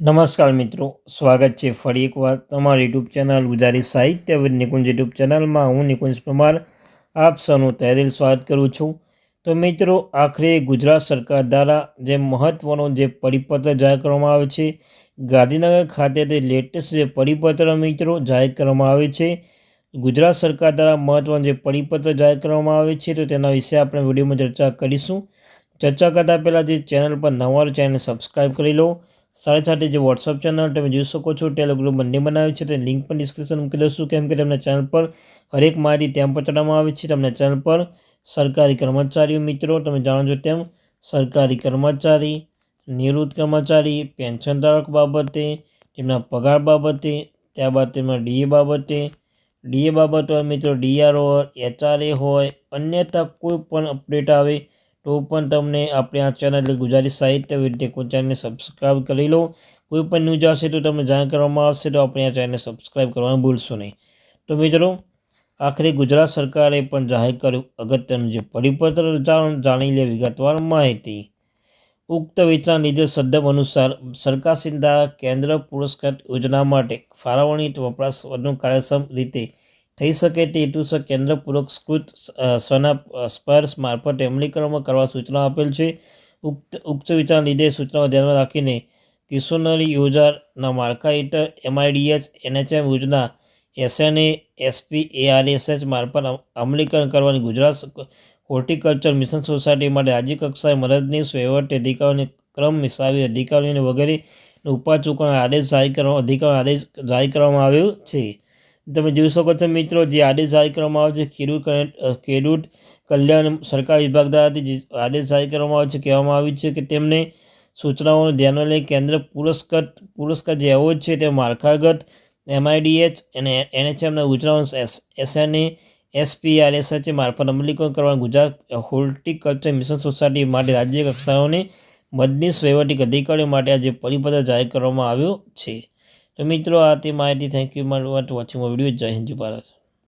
નમસ્કાર મિત્રો, સ્વાગત છે ફરી એકવાર તમારી યુટ્યુબ ચેનલ ગુજારી સાહિત્ય નિકુંજ યુટ્યુબ ચેનલમાં. હું નિકુંજ પરમાર, આપ સૌનું તહેદિલ સ્વાગત કરું છું. તો મિત્રો, આખરે ગુજરાત સરકાર દ્વારા જે મહત્ત્વનો જે પરિપત્ર જાહેર કરવામાં આવે છે, ગાંધીનગર ખાતે તે લેટેસ્ટ જે પરિપત્ર મિત્રો જાહેર કરવામાં આવે છે, ગુજરાત સરકાર દ્વારા મહત્ત્વનો જે પરિપત્ર જાહેર કરવામાં આવે છે, તો તેના વિશે આપણે વિડીયોમાં ચર્ચા કરીશું. ચર્ચા કરતાં પહેલાં જે ચેનલ પર નવા ચેનલ સબસ્ક્રાઈબ કરી લો. સાથે સાથે જે વોટ્સઅપ ચેનલ તમે જોઈ શકો છો ટેલિગ્રુપ બંને બનાવ્યું છે. તે લિંક પણ ડિસ્ક્રિપ્શન મૂકી દઈશું કેમ કે તમને ચેનલ પર હરેક માહિતી ત્યાં પહોંચાડવામાં આવે છે. તમને ચેનલ પર સરકારી કર્મચારીઓ મિત્રો, તમે જાણો છો તેમ સરકારી કર્મચારી, નિવૃત્ત કર્મચારી પેન્શન ધારક બાબતે, તેમના પગાર બાબતે, ત્યારબાદ તેમના ડીએ બાબતે. ડીએ બાબત હોય મિત્રો ડીઆર હોય એચઆરએ હોય, અન્યથા કોઈ પણ અપડેટ આવે તો પણ તમને આપણે આ ચેનલ એટલે ગુજરાતી સાહિત્ય વિદ્યા ચેનલને સબસ્ક્રાઈબ કરી લો. કોઈ પણ ન્યૂઝ આવશે તો તમને જાણ કરવામાં આવશે, તો આપણે આ ચેનલને સબસ્ક્રાઈબ કરવાનું ભૂલશો નહીં. તો મિત્રો, આખરે ગુજરાત સરકારે પણ જાહેર કર્યું અગત્યનું જે પરિપત્ર જાણી લે વિગતવાર માહિતી. ઉક્ત વેચાણ લીધે સદમ અનુસાર સરકાર દ્વારા કેન્દ્ર પુરસ્કૃત યોજના માટે ફાળવણી વપરાશ વધુ કાર્યક્ષમ રીતે થઈ શકે તે હેતુસર કેન્દ્ર પુરસ્કૃત સ્વના સ્પર્શ મારફતે અમલીકરણમાં કરવા સૂચના આપેલ છે. ઉક્ત, ઉચ્ચ વિચાર લીધે સૂચનાઓ ધ્યાનમાં રાખીને કિશોનરી યોજનાના માળખા હેઠળ એમઆઈડીએચ, એનએચએમ યોજના, એસએનએ, એસપી, એઆરએસએચ મારફત અમલીકરણ કરવાની ગુજરાત હોર્ટિકલ્ચર મિશન સોસાયટી માટે રાજ્ય કક્ષાએ મદદનીશ વહીવટ અધિકારીઓને ક્રમ મિસાવી અધિકારીઓને વગેરે ઉપા ચૂકવવાનો આદેશ જાહેર કરવા અધિકારીનો આદેશ જાહેર કરવામાં આવ્યો છે. તમે જોઈ શકો છો મિત્રો, જે આદેશ જાહેર કરવામાં આવે છે, ખેડૂત ખેડૂત કલ્યાણ સરકાર વિભાગ દ્વારાથી જે આદેશ જાહેર કરવામાં આવે છે, કહેવામાં આવ્યું છે કે તેમને સૂચનાઓને ધ્યાનમાં લઈ કેન્દ્ર પુરસ્કૃત, પુરસ્કાર જે એવોર્ડ છે તે માળખાગત, એમઆઈડીએચ અને એનએચએમના ગુજરાત એસએનએ, એસપીઆરએસએચ મારફત અમલીકરણ કરવાનું ગુજરાત હોર્ટિકલ્ચર મિશન સોસાયટી માટે રાજ્ય કક્ષાઓને મદનીશ વહીવટી અધિકારીઓ માટે આજે પરિપત્ર જાહેર કરવામાં આવ્યો છે. તો મિત્રો આ તે માહિતી. Thank you my watching video જય હિન્દ ભારત